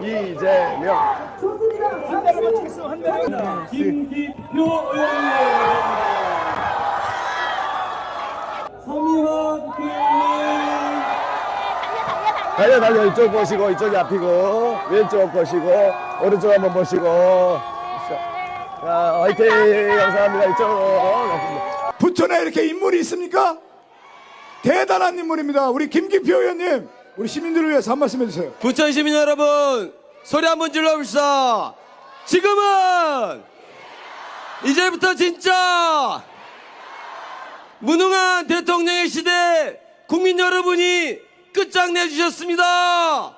이재명. 김기표 의원님 서미화 국회의원님 달려. 달려. 이쪽 보시고 이쪽이 앞이고 왼쪽 보시고 오른쪽 한번 보시고. 자 화이팅! 감사합니다. 이쪽. 부천에 이렇게 인물이 있습니까? 대단한 인물입니다. 우리 김기표 의원님, 우리 시민들을 위해서 한 말씀 해주세요. 부천 시민 여러분 소리 한번 질러봅시다. 지금은 이제부터 진짜 무능한 대통령의 시대 국민 여러분이 끝장내 주셨습니다.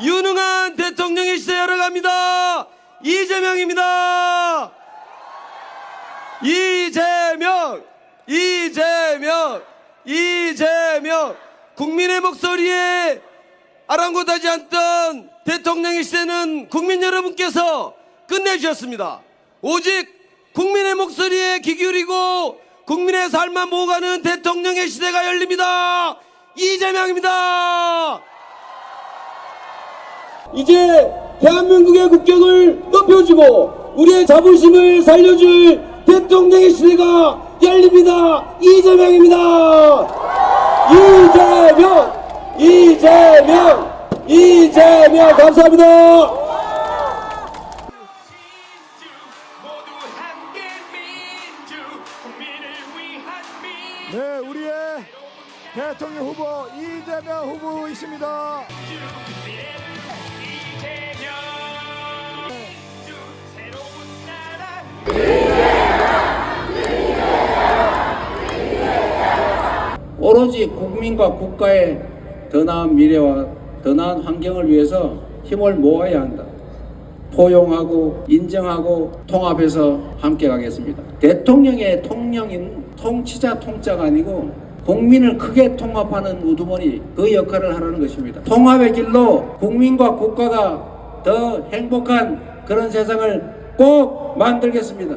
유능한 대통령의 시대 열어갑니다. 이재명입니다. 이재명 이재명 이재명 국민의 목소리에 아랑곳하지 않던 대통령의 시대는 국민 여러분께서 끝내주셨습니다. 오직 국민의 목소리에 귀 기울이고 국민의 삶만 모아가는 대통령의 시대가 열립니다. 이재명입니다. 이제 대한민국의 국격을 높여주고 우리의 자부심을 살려줄 대통령의 시대가 열립니다. 이재명입니다. 이재명, 이재명, 이재명 감사합니다. 네, 우리의 대통령 후보 이재명 후보이십니다. 오로지 국민과 국가의 더 나은 미래와 더 나은 환경을 위해서 힘을 모아야 한다. 포용하고 인정하고 통합해서 함께 가겠습니다. 대통령의 통령인 통치자 통자가 아니고 국민을 크게 통합하는 우두머리 그 역할을 하라는 것입니다. 통합의 길로 국민과 국가가 더 행복한 그런 세상을 꼭 만들겠습니다.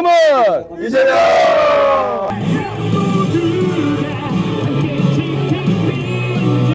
지금은 이재명